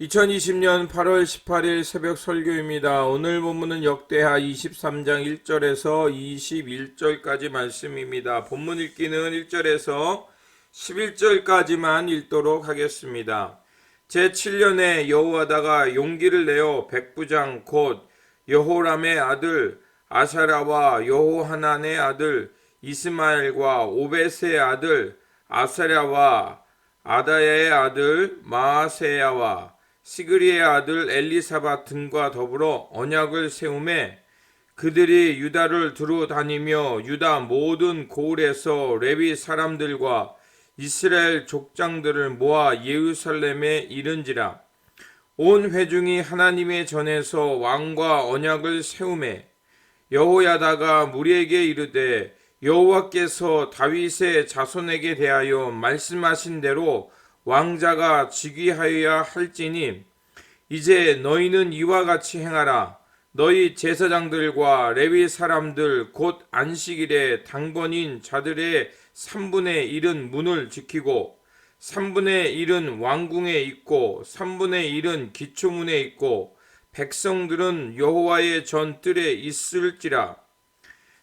2020년 8월 18일 새벽 설교입니다. 오늘 본문은 역대하 23장 1절에서 21절까지 말씀입니다. 본문 읽기는 1절에서 11절까지만 읽도록 하겠습니다. 제7년에 여호와다가 용기를 내어 백부장 곧 여호람의 아들 아사라와 여호하난의 아들 이스마엘과 오베스의 아들 아사랴와 아다야의 아들 마아세야와 시그리의 아들 엘리사바 등과 더불어 언약을 세우매 그들이 유다를 두루 다니며 유다 모든 고을에서 레위 사람들과 이스라엘 족장들을 모아 예루살렘에 이른지라. 온 회중이 하나님의 전에서 왕과 언약을 세우매 여호야다가 무리에게 이르되 여호와께서 다윗의 자손에게 대하여 말씀하신 대로 왕자가 즉위하여야 할지니 이제 너희는 이와 같이 행하라. 너희 제사장들과 레위 사람들 곧 안식일에 당번인 자들의 3분의 1은 문을 지키고 3분의 1은 왕궁에 있고 3분의 1은 기초문에 있고 백성들은 여호와의 전 뜰에 있을지라.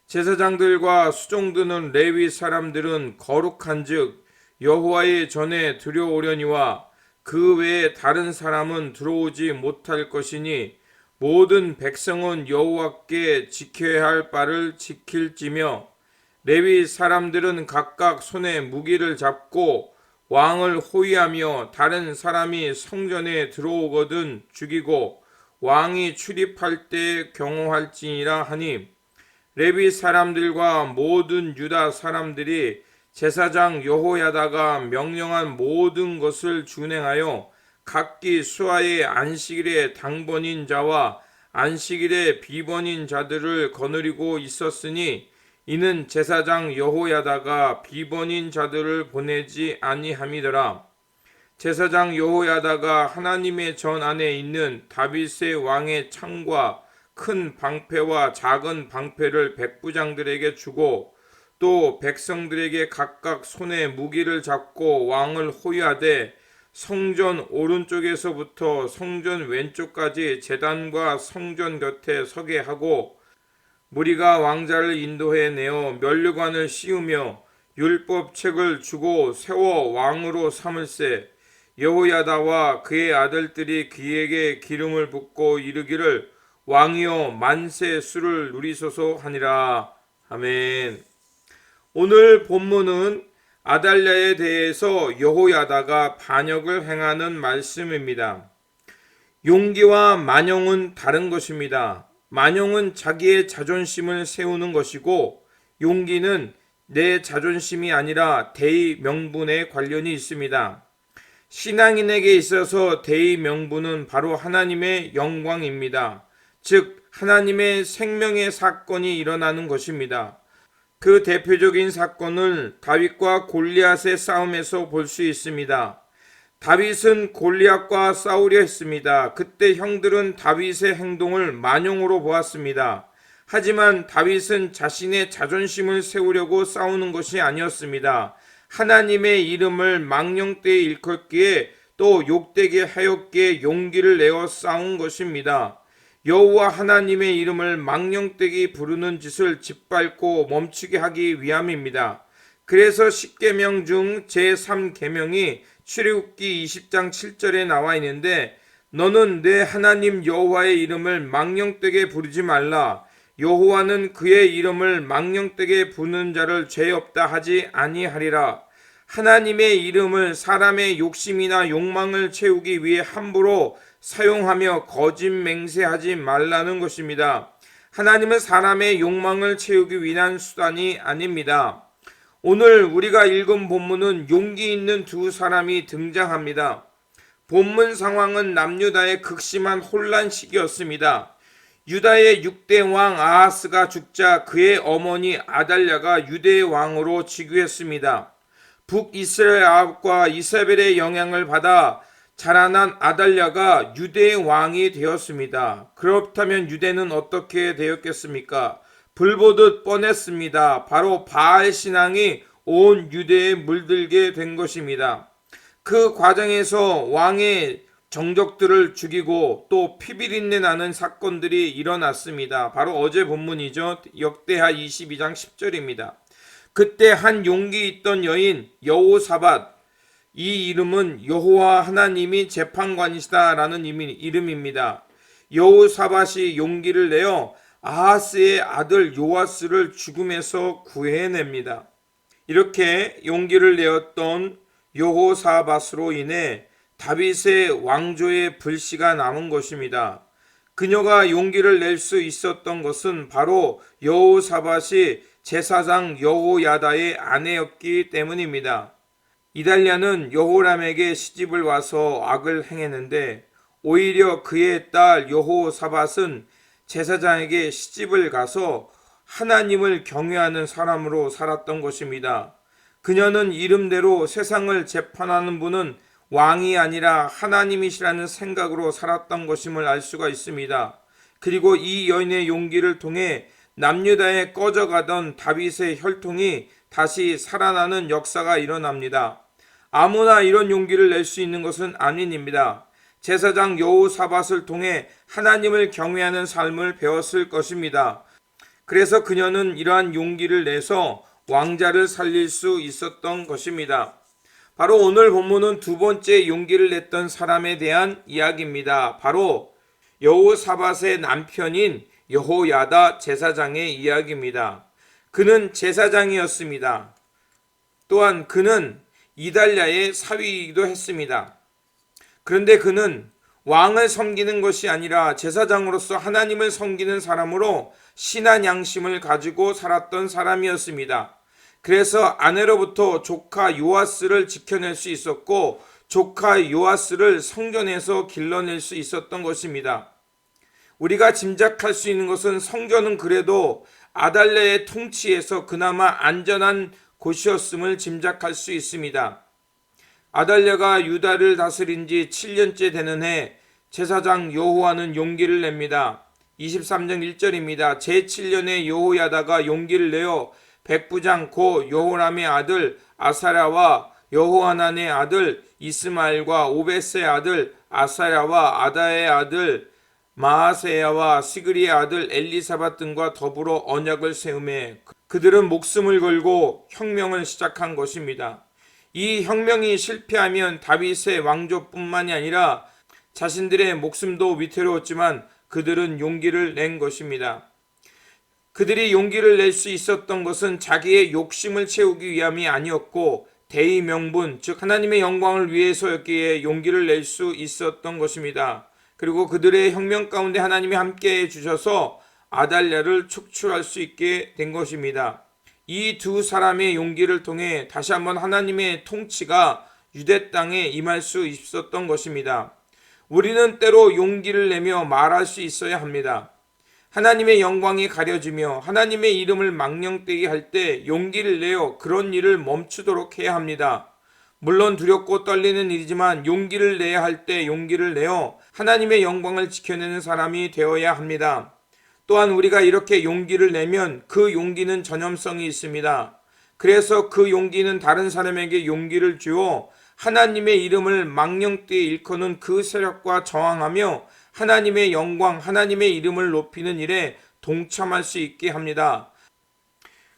제사장들과 수종드는 레위 사람들은 거룩한즉 여호와의 전에 들여오려니와 그 외에 다른 사람은 들어오지 못할 것이니 모든 백성은 여호와께 지켜야 할 바를 지킬지며 레위 사람들은 각각 손에 무기를 잡고 왕을 호위하며 다른 사람이 성전에 들어오거든 죽이고 왕이 출입할 때 경호할지니라 하니 레위 사람들과 모든 유다 사람들이 제사장 여호야다가 명령한 모든 것을 준행하여 각기 수하의 안식일에 당번인 자와 안식일에 비번인 자들을 거느리고 있었으니 이는 제사장 여호야다가 비번인 자들을 보내지 아니함이더라. 제사장 여호야다가 하나님의 전 안에 있는 다윗의 왕의 창과 큰 방패와 작은 방패를 백부장들에게 주고 또 백성들에게 각각 손에 무기를 잡고 왕을 호위하되 성전 오른쪽에서부터 성전 왼쪽까지 제단과 성전 곁에 서게 하고 무리가 왕자를 인도해 내어 면류관을 씌우며 율법 책을 주고 세워 왕으로 삼을세 여호야다와 그의 아들들이 그에게 기름을 붓고 이르기를 왕이여 만세 수를 누리소서 하니라 아멘. 오늘 본문은 아달랴에 대해서 여호야다가 반역을 행하는 말씀입니다. 용기와 만용은 다른 것입니다. 만용은 자기의 자존심을 세우는 것이고 용기는 내 자존심이 아니라 대의 명분에 관련이 있습니다. 신앙인에게 있어서 대의 명분은 바로 하나님의 영광입니다. 즉 하나님의 생명의 사건이 일어나는 것입니다. 그 대표적인 사건을 다윗과 골리앗의 싸움에서 볼 수 있습니다. 다윗은 골리앗과 싸우려 했습니다. 그때 형들은 다윗의 행동을 만용으로 보았습니다. 하지만 다윗은 자신의 자존심을 세우려고 싸우는 것이 아니었습니다. 하나님의 이름을 망령되이 일컫기에 또 욕되게 하였기에 용기를 내어 싸운 것입니다. 여호와 하나님의 이름을 망령되게 부르는 짓을 짓밟고 멈추게 하기 위함입니다. 그래서 10계명 중 제3계명이 출애굽기 20장 7절에 나와 있는데 너는 내 하나님 여호와의 이름을 망령되게 부르지 말라. 여호와는 그의 이름을 망령되게 부는 자를 죄 없다 하지 아니하리라. 하나님의 이름을 사람의 욕심이나 욕망을 채우기 위해 함부로 사용하며 거짓 맹세하지 말라는 것입니다. 하나님은 사람의 욕망을 채우기 위한 수단이 아닙니다. 오늘 우리가 읽은 본문은 용기 있는 두 사람이 등장합니다. 본문 상황은 남유다의 극심한 혼란 시기였습니다. 유다의 6대 왕 아하스가 죽자 그의 어머니 아달랴가 유대의 왕으로 즉위했습니다. 북이스라엘 아합과 이사벨의 영향을 받아 자라난 아달랴가 유대의 왕이 되었습니다. 그렇다면 유대는 어떻게 되었겠습니까? 불보듯 뻔했습니다. 바로 바알 신앙이 온 유대에 물들게 된 것입니다. 그 과정에서 왕의 정적들을 죽이고 또 피비린내 나는 사건들이 일어났습니다. 바로 어제 본문이죠. 역대하 22장 10절입니다. 그때 한 용기 있던 여인 여호사밧 이 이름은 여호와 하나님이 재판관이시다라는 이름입니다. 여호사밧이 용기를 내어 아하스의 아들 요아스를 죽음에서 구해냅니다. 이렇게 용기를 내었던 여호사밧으로 인해 다윗의 왕조의 불씨가 남은 것입니다. 그녀가 용기를 낼 수 있었던 것은 바로 여호사밧이 제사장 여호야다의 아내였기 때문입니다. 이달리아는 여호람에게 시집을 와서 악을 행했는데 오히려 그의 딸 여호사밧은 제사장에게 시집을 가서 하나님을 경외하는 사람으로 살았던 것입니다. 그녀는 이름대로 세상을 재판하는 분은 왕이 아니라 하나님이시라는 생각으로 살았던 것임을 알 수가 있습니다. 그리고 이 여인의 용기를 통해 남유다에 꺼져가던 다윗의 혈통이 다시 살아나는 역사가 일어납니다. 아무나 이런 용기를 낼 수 있는 것은 아닌입니다. 제사장 여호사밧을 통해 하나님을 경외하는 삶을 배웠을 것입니다. 그래서 그녀는 이러한 용기를 내서 왕자를 살릴 수 있었던 것입니다. 바로 오늘 본문은 두 번째 용기를 냈던 사람에 대한 이야기입니다. 바로 여호사밧의 남편인 여호야다 제사장의 이야기입니다. 그는 제사장이었습니다. 또한 그는 이달랴의 사위이기도 했습니다. 그런데 그는 왕을 섬기는 것이 아니라 제사장으로서 하나님을 섬기는 사람으로 신한 양심을 가지고 살았던 사람이었습니다. 그래서 아내로부터 조카 요아스를 지켜낼 수 있었고 조카 요아스를 성전에서 길러낼 수 있었던 것입니다. 우리가 짐작할 수 있는 것은 성전은 그래도 아달레의 통치에서 그나마 안전한 곳이었음을 짐작할 수 있습니다. 아달레가 유다를 다스린 지 7년째 되는 해 제사장 여호와는 용기를 냅니다. 23장 1절입니다. 제7년에 여호야다가 용기를 내어 백부장 고 여호람의 아들 아사랴와 여호하난의 아들 이스마엘과 오베스의 아들 아사랴와 아다의 아들 마하세야와 시그리의 아들 엘리사밧 등과 더불어 언약을 세우매 그들은 목숨을 걸고 혁명을 시작한 것입니다. 이 혁명이 실패하면 다윗의 왕조뿐만이 아니라 자신들의 목숨도 위태로웠지만 그들은 용기를 낸 것입니다. 그들이 용기를 낼 수 있었던 것은 자기의 욕심을 채우기 위함이 아니었고 대의 명분, 즉 하나님의 영광을 위해서였기에 용기를 낼 수 있었던 것입니다. 그리고 그들의 혁명 가운데 하나님이 함께 해 주셔서 아달랴를 축출할 수 있게 된 것입니다. 이 두 사람의 용기를 통해 다시 한번 하나님의 통치가 유대 땅에 임할 수 있었던 것입니다. 우리는 때로 용기를 내며 말할 수 있어야 합니다. 하나님의 영광이 가려지며 하나님의 이름을 망령되게 할 때 용기를 내어 그런 일을 멈추도록 해야 합니다. 물론 두렵고 떨리는 일이지만 용기를 내야 할 때 용기를 내어 하나님의 영광을 지켜내는 사람이 되어야 합니다. 또한 우리가 이렇게 용기를 내면 그 용기는 전염성이 있습니다. 그래서 그 용기는 다른 사람에게 용기를 주어 하나님의 이름을 망령되이 일컫는 그 세력과 저항하며 하나님의 영광, 하나님의 이름을 높이는 일에 동참할 수 있게 합니다.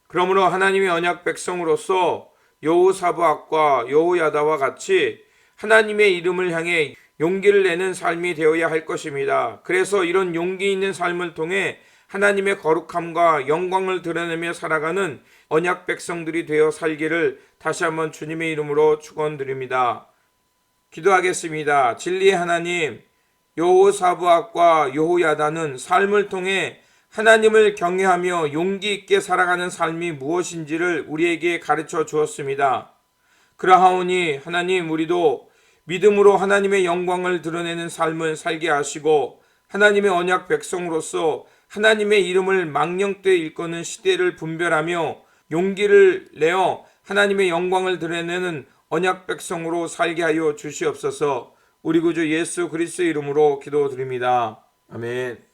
그러므로 하나님의 언약 백성으로서 여호사부학과 여호야다와 같이 하나님의 이름을 향해 용기를 내는 삶이 되어야 할 것입니다. 그래서 이런 용기 있는 삶을 통해 하나님의 거룩함과 영광을 드러내며 살아가는 언약 백성들이 되어 살기를 다시 한번 주님의 이름으로 축원드립니다. 기도하겠습니다. 진리의 하나님, 여호사부학과 여호야다는 삶을 통해 하나님을 경외하며 용기 있게 살아가는 삶이 무엇인지를 우리에게 가르쳐 주었습니다. 그러하오니 하나님 우리도 믿음으로 하나님의 영광을 드러내는 삶을 살게 하시고 하나님의 언약 백성으로서 하나님의 이름을 망령되 일거는 시대를 분별하며 용기를 내어 하나님의 영광을 드러내는 언약 백성으로 살게 하여 주시옵소서. 우리 구주 예수 그리스도 이름으로 기도드립니다. 아멘.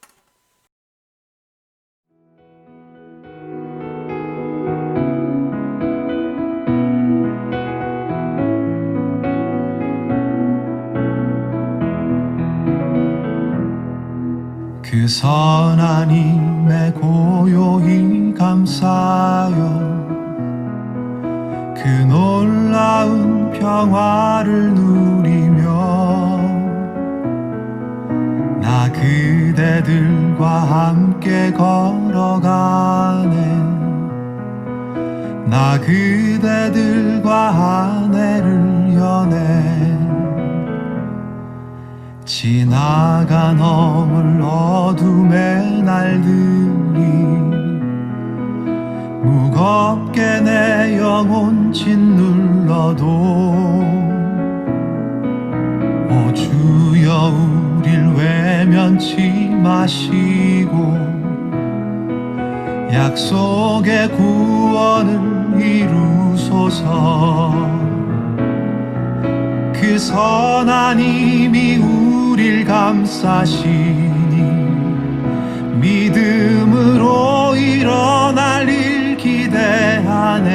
그 선 하님의 고요히 감사여 그 놀라운 평화를 누리며 나 그대들과 함께 걸어가네. 나 그대들과 아내를 연해 지나가 넘을 어둠의 날들이 무겁게 내 영혼 짓눌러도 오 주여 우릴 외면치 마시고 약속의 구원을 이루소서. 그 선한 힘이 우릴 감싸시니 믿음으로 일어날 일 기대하네.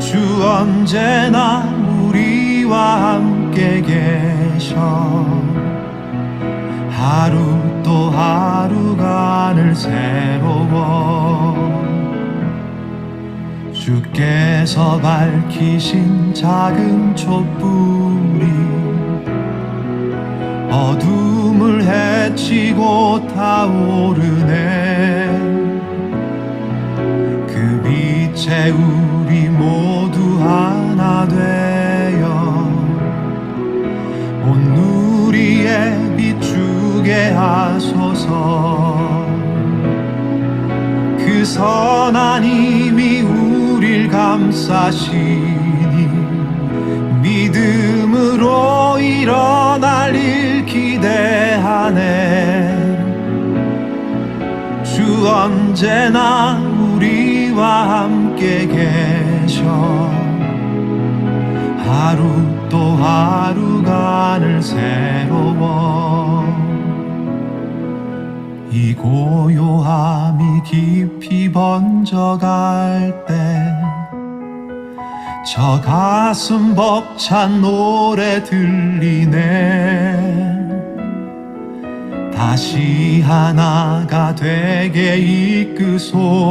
주 언제나 우리와 함께 계셔. 하루 또 하루가 늘 새로워. 주께서 밝히신 작은 촛불이 어둠을 헤치고 타오르네. 그 빛에 우리 모두 하나 되어 온 누리에 비추게 하소서. 그 선한 힘이 우릴 감싸시 언제나 우리와 함께 계셔. 하루 또 하루가 늘 새로워. 이 고요함이 깊이 번져갈 때 저 가슴 벅찬 노래 들리네 다시 하나가 되게 이끄소서.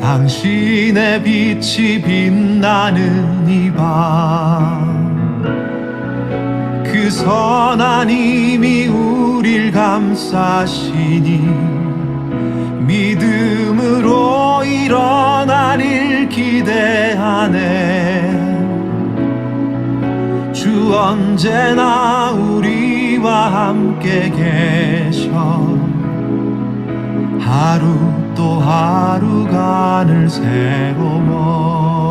당신의 빛이 빛나는 이밤 그 선한 힘이 우릴 감싸시니 믿음으로 일어날 일 기대하네. 주 언제나 우리 와 함께 계셔. 하루 또 하루가 늘 새로워